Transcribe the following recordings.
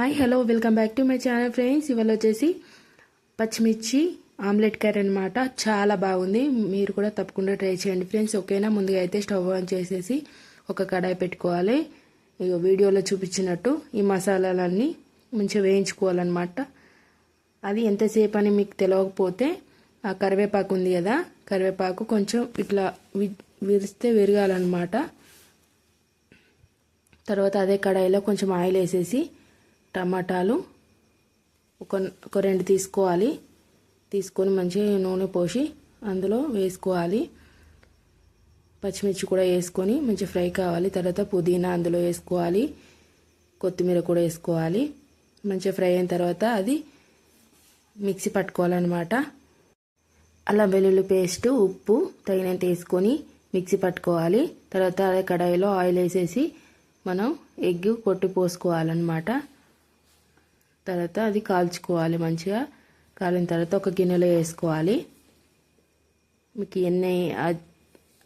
Hi hello welcome back to my channel friends ఇవాళ వచ్చేసి పచ్చిమిర్చి ఆమ్లెట్ కర్రీ అనమాట చాలా బాగుంది. మీరు కూడా తప్పకుండా ట్రై చేయండి ఫ్రెండ్స్ ఓకేనా? ముందుగా అయితే స్టవ్ ఆన్ చేసేసి ఒక కడాయి పెట్టుకోవాలి. ఇక వీడియోలో చూపించినట్టు ఈ మసాలాలన్నీ మంచిగా వేయించుకోవాలన్నమాట. అది ఎంతసేపు అని మీకు తెలియకపోతే ఆ కరివేపాకు ఉంది కదా కరివేపాకు కొంచెం ఇట్లా విరిస్తే విరగాలన్నమాట. తర్వాత అదే కడాయిలో కొంచెం ఆయిల్ వేసేసి టమాటాలు ఒక ఒక రెండు తీసుకోవాలి. తీసుకొని మంచిగా నూనె పోసి అందులో వేసుకోవాలి. పచ్చిమిర్చి కూడా వేసుకొని మంచి ఫ్రై కావాలి. తర్వాత పుదీనా అందులో వేసుకోవాలి. కొత్తిమీర కూడా వేసుకోవాలి. మంచిగా ఫ్రై అయిన తర్వాత అది మిక్సీ పట్టుకోవాలన్నమాట. అల్లం వెల్లుల్లి పేస్ట్ ఉప్పు తగినంత వేసుకొని మిక్సీ పట్టుకోవాలి. తర్వాత అదే కడాయిలో ఆయిల్ వేసేసి మనం ఎగ్ కొట్టి పోసుకోవాలన్నమాట. తర్వాత అది కాల్చుకోవాలి మంచిగా. కాలిన తర్వాత ఒక గిన్నెలో వేసుకోవాలి. మీకు ఎన్ని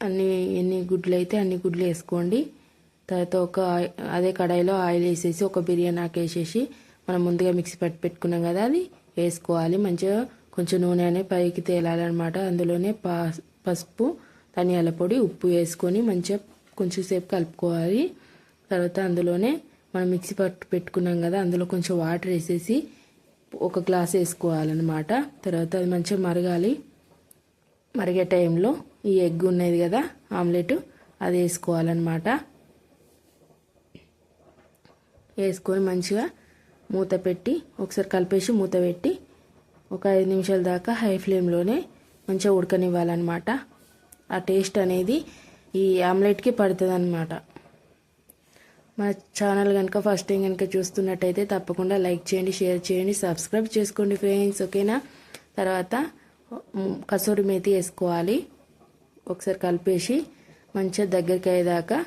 అన్ని ఎన్ని గుడ్లు అయితే అన్ని గుడ్లు వేసుకోండి. తర్వాత ఒక అదే కడాయిలో ఆయిల్ వేసేసి ఒక బిర్యానీ ఆకు వేసేసి మనం ముందుగా మిక్సీ పట్టి పెట్టుకున్నాం కదా అది వేసుకోవాలి. మంచిగా కొంచెం నూనె అనే పైకి తేలాలన్నమాట. అందులోనే పసుపు ధనియాల పొడి ఉప్పు వేసుకొని మంచిగా కొంచెంసేపు కలుపుకోవాలి. తర్వాత అందులోనే మనం మిక్సీ పట్టు పెట్టుకున్నాం కదా అందులో కొంచెం వాటర్ వేసేసి ఒక గ్లాస్ వేసుకోవాలన్నమాట. తర్వాత అది మంచిగా మరగాలి. మరిగే టైంలో ఈ ఎగ్ ఉన్నది కదా ఆమ్లెట్ అది వేసుకోవాలన్నమాట. వేసుకొని మంచిగా మూత పెట్టి ఒకసారి కలిపేసి మూత పెట్టి ఒక ఐదు నిమిషాల దాకా హై ఫ్లేమ్లోనే మంచిగా ఉడకనివ్వాలన్నమాట. ఆ టేస్ట్ అనేది ఈ ఆమ్లెట్కి పడుతుంది అన్నమాట మా ఛానల్ కనుక ఫస్ట్ టైం కనుక చూస్తున్నట్టయితే తప్పకుండా లైక్ చేయండి షేర్ చేయండి సబ్స్క్రైబ్ చేసుకోండి ఫ్రెండ్స్ ఓకేనా తర్వాత కసూరి మేతి వేసుకోవాలి. ఒకసారి కలిపేసి మంచిగా దగ్గరికి అయ్యేదాకా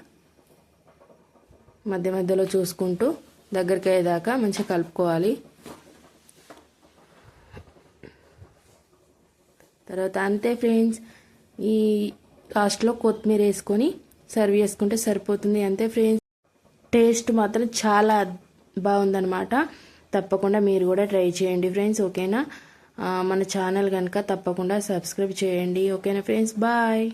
మధ్య మధ్యలో చూసుకుంటూ దగ్గరికి అయ్యేదాకా మంచిగా కలుపుకోవాలి. తర్వాత అంతే ఫ్రెండ్స్ ఈ లాస్ట్లో కొత్తిమీర వేసుకొని సర్వ్ చేసుకుంటే సరిపోతుంది అంతే ఫ్రెండ్స్ టేస్ట్ మాత్రం చాలా బాగుందనమాట తప్పకుండా మీరు కూడా ట్రై చేయండి ఫ్రెండ్స్ ఓకేనా? మన ఛానల్ కనుక తప్పకుండా సబ్స్క్రైబ్ చేయండి ఓకేనా ఫ్రెండ్స్? బాయ్!